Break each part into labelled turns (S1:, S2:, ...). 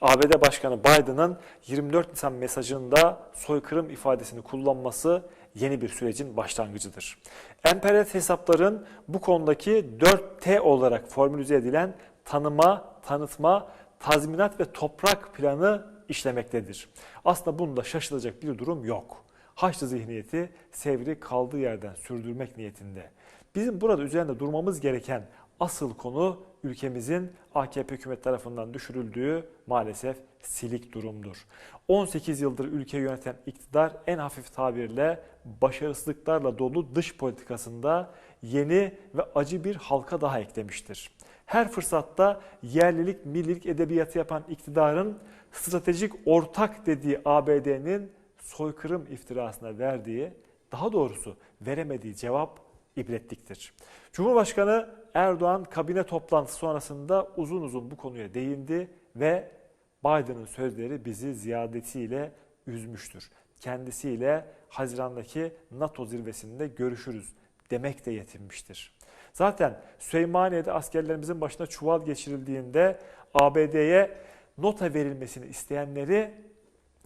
S1: ABD Başkanı Biden'ın 24 Nisan mesajında soykırım ifadesini kullanması yeni bir sürecin başlangıcıdır. Emperyalist hesapların bu konudaki 4T olarak formülize edilen tanıma, tanıtma, tazminat ve toprak planı işlemektedir. Aslında bunda şaşılacak bir durum yok. Haçlı zihniyeti sevri kaldığı yerden sürdürmek niyetinde. Bizim burada üzerinde durmamız gereken asıl konu ülkemizin AKP hükümet tarafından düşürüldüğü maalesef silik durumdur. 18 yıldır ülkeyi yöneten iktidar en hafif tabirle başarısızlıklarla dolu dış politikasında yeni ve acı bir halka daha eklemiştir. Her fırsatta yerlilik, millilik edebiyatı yapan iktidarın stratejik ortak dediği ABD'nin soykırım iftirasına verdiği, daha doğrusu veremediği cevap ibretliktir. Cumhurbaşkanı Erdoğan kabine toplantısı sonrasında uzun uzun bu konuya değindi ve Biden'ın sözleri bizi ziyadetiyle üzmüştür. Kendisiyle Haziran'daki NATO zirvesinde görüşürüz demek de yetinmiştir. Zaten Süleymaniye'de askerlerimizin başına çuval geçirildiğinde ABD'ye nota verilmesini isteyenleri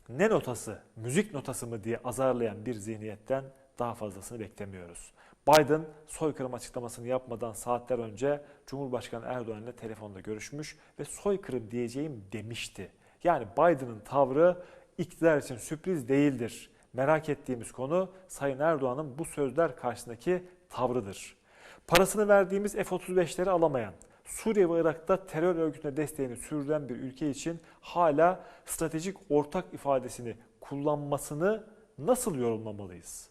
S1: ne notası, müzik notası mı diye azarlayan bir zihniyetten daha fazlasını beklemiyoruz. Biden soykırım açıklamasını yapmadan saatler önce Cumhurbaşkanı Erdoğan ile telefonda görüşmüş ve soykırım diyeceğim demişti. Yani Biden'ın tavrı iktidar için sürpriz değildir. Merak ettiğimiz konu Sayın Erdoğan'ın bu sözler karşısındaki tavrıdır. Parasını verdiğimiz F-35'leri alamayan, Suriye ve Irak'ta terör örgütüne desteğini sürdüren bir ülke için hala stratejik ortak ifadesini kullanmasını nasıl yorumlamalıyız?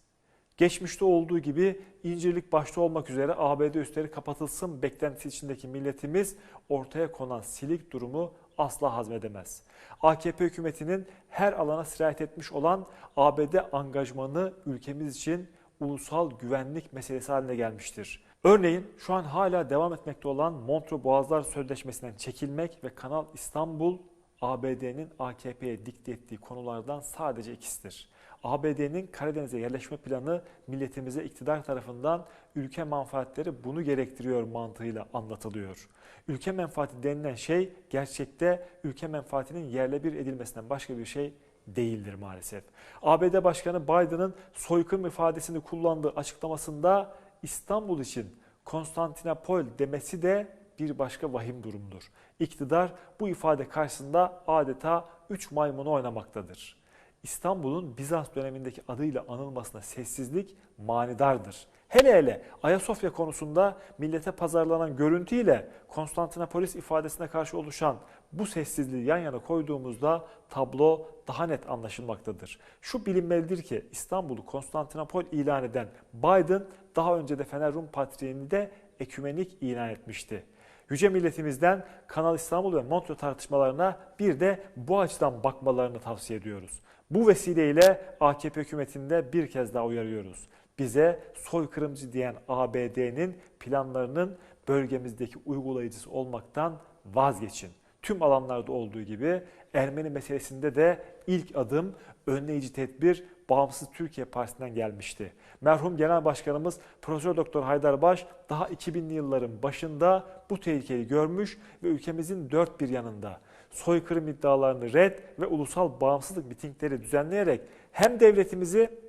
S1: Geçmişte olduğu gibi incirlik başta olmak üzere ABD üstleri kapatılsın beklentisi içindeki milletimiz ortaya konan silik durumu asla hazmedemez. AKP hükümetinin her alana sirayet etmiş olan ABD angajmanı ülkemiz için ulusal güvenlik meselesi haline gelmiştir. Örneğin şu an hala devam etmekte olan Montreux Boğazlar Sözleşmesi'nden çekilmek ve Kanal İstanbul ABD'nin AKP'ye dikte ettiği konulardan sadece ikisidir. ABD'nin Karadeniz'e yerleşme planı milletimize iktidar tarafından ülke menfaatleri bunu gerektiriyor mantığıyla anlatılıyor. Ülke menfaati denilen şey gerçekte ülke menfaatinin yerle bir edilmesinden başka bir şey değildir maalesef. ABD Başkanı Biden'ın soykırım ifadesini kullandığı açıklamasında İstanbul için Konstantinopol demesi de bir başka vahim durumdur. İktidar bu ifade karşısında adeta üç maymunu oynamaktadır. İstanbul'un Bizans dönemindeki adıyla anılmasına sessizlik manidardır. Hele hele Ayasofya konusunda millete pazarlanan görüntüyle Konstantinopolis ifadesine karşı oluşan bu sessizliği yan yana koyduğumuzda tablo daha net anlaşılmaktadır. Şu bilinmelidir ki İstanbul'u Konstantinopol ilan eden Biden daha önce de Fener Rum Patriğini de ekümenik ilan etmişti. Yüce milletimizden Kanal İstanbul ve Montreux tartışmalarına bir de bu açıdan bakmalarını tavsiye ediyoruz. Bu vesileyle AKP hükümetinde bir kez daha uyarıyoruz. Bize soykırımcı diyen ABD'nin planlarının bölgemizdeki uygulayıcısı olmaktan vazgeçin. Tüm alanlarda olduğu gibi Ermeni meselesinde de ilk adım önleyici tedbir Bağımsız Türkiye Partisi'nden gelmişti. Merhum Genel Başkanımız Profesör Doktor Haydar Baş daha 2000'li yılların başında bu tehlikeyi görmüş ve ülkemizin dört bir yanında soykırım iddialarını red ve ulusal bağımsızlık mitingleri düzenleyerek hem devletimizi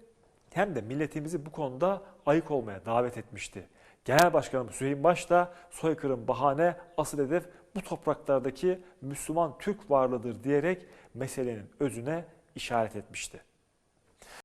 S1: hem de milletimizi bu konuda ayık olmaya davet etmişti. Genel Başkanımız Süheyl Baş da soykırım bahane, asıl hedef bu topraklardaki Müslüman Türk varlığıdır diyerek meselenin özüne işaret etmişti.